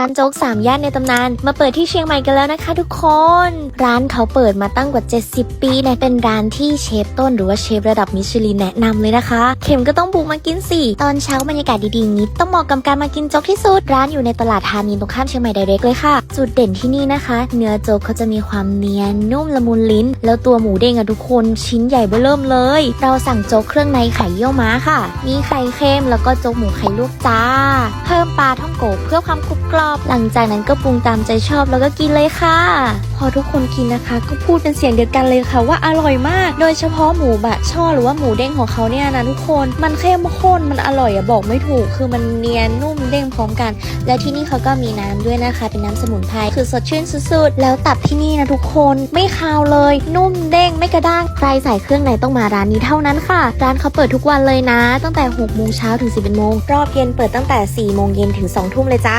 ร้านโจ๊กสามย่านในตำนาน มาเปิดที่เชียงใหม่กันแล้วนะคะทุกคน ร้านเขาเปิดมาตั้งกว่า 70 ปีเนี่ยเป็นร้านที่เชฟต้นหรือว่าเชฟระดับมิชลินแนะนำเลยนะคะ เข็มก็ต้องบุกมากินสิตอนเช้าบรรยากาศดีๆนี้ต้องเหมาะกับการมากินโจ๊กที่สุด ร้านอยู่ในตลาดธานีตรงข้ามเชียงใหม่ไดเรกเลยค่ะ จุดเด่นที่นี่นะคะ เนื้อโจ๊กเขาจะมีความเนียนนุ่มละมุนลิ้น แล้วตัวหมูเด้งอะทุกคนชิ้นใหญ่เบ้อเริ่มเลย เราสั่งโจ๊กเครื่องในไข่เยี่ยวม้าค่ะ มีไข่เค็มแล้วก็โจ๊กหมูไข่ลวกจ้า เพิ่ม ท่องโกะเพื่อความกรุบกรอบ หลังจากนั้นก็ปรุงตามใจชอบแล้วก็กินเลยค่ะ อทุกคนกินนะคะ ก็พูดเป็นเสียงเดียวกันเลยค่ะว่าอร่อยมาก โดยเฉพาะหมูบะช่อหรือว่าหมูเด้งของเขาเนี่ยนะทุกคนมันเข้มข้นมันอร่อยอะบอกไม่ถูก คือมันเนียนนุ่มเด้งพร้อมกัน และที่นี่เขาก็มีน้ำด้วยนะคะ เป็นน้ำสมุนไพรคือสดชื่นสุดๆ แล้วตับที่นี่นะทุกคนไม่คาวเลย นุ่มเด้งไม่กระด้างใครใส่เครื่องในต้องมาร้านนี้เท่านั้นค่ะ ร้านเขาเปิดทุกวันเลยนะ ตั้งแต่6โมงเช้าถึง11โมงรอบเย็นเปิดตั้งแต่4โมงเย็นถึง2ทุ่มเลยจ้า